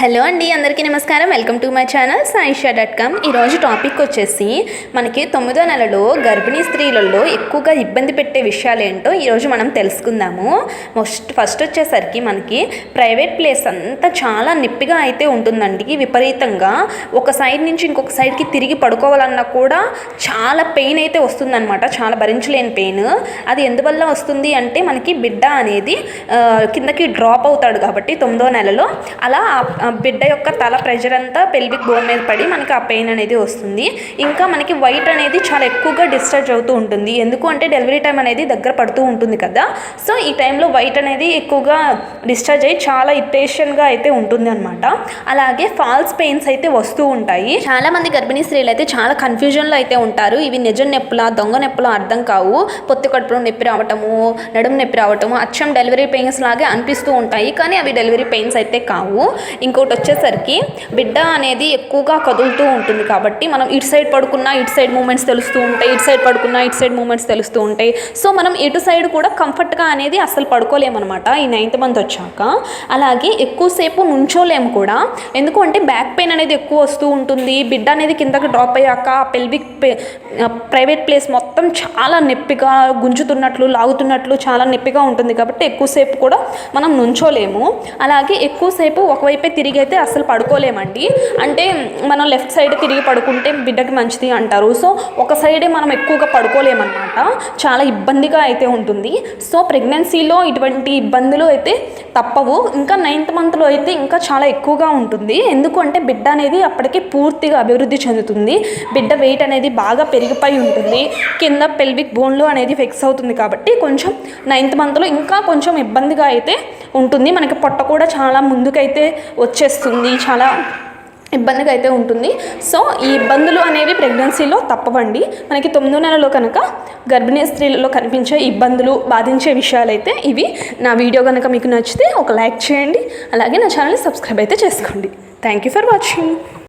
Hello అండి అందరికీ నమస్కారం. Welcome to my channel Saisha dot com ఈరోజు టాపిక్ వచ్చేసి మనకి తొమ్మిదో నెలలో గర్భిణీ స్త్రీలలో ఎక్కువగా ఇబ్బంది పెట్టే విషయాలు ఏంటో ఈరోజు మనం తెలుసుకుందాము. మోస్ట్ ఫస్ట్ వచ్చేసరికి మనకి ప్రైవేట్ ప్లేస్ అంతా చాలా నిప్పిగా అయితే ఉంటుందండి. విపరీతంగా ఒక సైడ్ నుంచి ఇంకొక సైడ్కి తిరిగి పడుకోవాలన్నా కూడా చాలా పెయిన్ అయితే వస్తుందన్నమాట. చాలా భరించలేని పెయిన్. అది ఎందువల్ల వస్తుంది అంటే మనకి బిడ్డ అనేది కిందకి డ్రాప్ అవుతాడు కాబట్టి తొమ్మిదో నెలలో. అలా బిడ్డ యొక్క తల ప్రెషర్ అంతా పెల్విక్ బోన్ మీద పడి మనకి ఆ పెయిన్ అనేది వస్తుంది. ఇంకా మనకి వైట్ అనేది చాలా ఎక్కువగా డిశ్చార్జ్ అవుతూ ఉంటుంది. ఎందుకు అంటే డెలివరీ టైం అనేది దగ్గర పడుతూ ఉంటుంది కదా. సో ఈ టైంలో వైట్ అనేది ఎక్కువగా డిశ్చార్జ్ అయ్యి చాలా ఇరిటేషన్గా అయితే ఉంటుంది అనమాట అలాగే ఫాల్స్ పెయిన్స్ అయితే వస్తూ ఉంటాయి. చాలా మంది గర్భిణీ స్త్రీలు అయితే చాలా కన్ఫ్యూజన్లో అయితే ఉంటారు. ఇవి నిజం నొప్పులా దొంగ నొప్పులా అర్థం కావు. పొత్తి కడుపులో నొప్పి రావటము నడుము నొప్పి రావటము అచ్చం డెలివరీ పెయిన్స్ లాగే అనిపిస్తూ ఉంటాయి. కానీ అవి డెలివరీ పెయిన్స్ అయితే కావు. ఇంకోటి వచ్చేసరికి బిడ్డ అనేది ఎక్కువగా కదులుతూ ఉంటుంది కాబట్టి మనం ఇటు సైడ్ పడుకున్నా ఇటు సైడ్ మూమెంట్స్ తెలుస్తూ ఉంటాయి ఇటు సైడ్ పడుకున్నా ఇటు సైడ్ మూమెంట్స్ తెలుస్తూ ఉంటాయి. సో మనం ఇటు సైడ్ కూడా కంఫర్ట్గా అనేది అసలు పడుకోలేమన్నమాట ఈ నైన్త్ మంత్ వచ్చాక. అలాగే ఎక్కువసేపు నుంచోలేము కూడా. ఎందుకు అంటే బ్యాక్ పెయిన్ అనేది ఎక్కువ వస్తూ ఉంటుంది. బిడ్డ అనేది కిందకి డ్రాప్ అయ్యాక పెల్విక్ ప్రైవేట్ ప్లేస్ మొత్తం చాలా నొప్పిగా గుంజుతున్నట్లు లాగుతున్నట్లు చాలా నొప్పిగా ఉంటుంది కాబట్టి ఎక్కువసేపు కూడా మనం నుంచోలేము. అలాగే ఎక్కువసేపు ఒకవైపే తిరిగి అయితే అసలు పడుకోలేమండి. అంటే మనం లెఫ్ట్ సైడ్ తిరిగి పడుకుంటే బిడ్డకి మంచిది అంటారు. సో ఒక సైడే మనం ఎక్కువగా పడుకోలేమన్నమాట. చాలా ఇబ్బందిగా అయితే ఉంటుంది. సో ప్రెగ్నెన్సీలో ఇటువంటి ఇబ్బందులు అయితే తప్పవు. ఇంకా నైన్త్ మంత్లో అయితే ఇంకా చాలా ఎక్కువగా ఉంటుంది. ఎందుకంటే బిడ్డ అనేది అప్పటికి పూర్తిగా అభివృద్ధి చెందుతుంది. బిడ్డ వెయిట్ అనేది బాగా పెరిగిపోయి ఉంటుంది. కింద పెల్విక్ బోన్లు అనేది ఫిక్స్ అవుతుంది కాబట్టి కొంచెం నైన్త్ మంత్లో ఇంకా కొంచెం ఇబ్బందిగా అయితే ఉంటుంది. మనకి పొట్ట కూడా చాలా ముందుకైతే వచ్చేస్తుంది. చాలా ఇబ్బందిగా అయితే ఉంటుంది. సో ఈ ఇబ్బందులు అనేవి ప్రెగ్నెన్సీలో తప్పవండి. మనకి తొమ్మిదో నెలలో కనుక గర్భిణీ స్త్రీలలో కనిపించే ఇబ్బందులు బాధించే విషయాలు అయితే ఇవి నా వీడియో కనుక మీకు నచ్చితే ఒక లైక్ చేయండి. అలాగే నా ఛానల్ని సబ్స్క్రైబ్ అయితే చేసుకోండి. Thank you for watching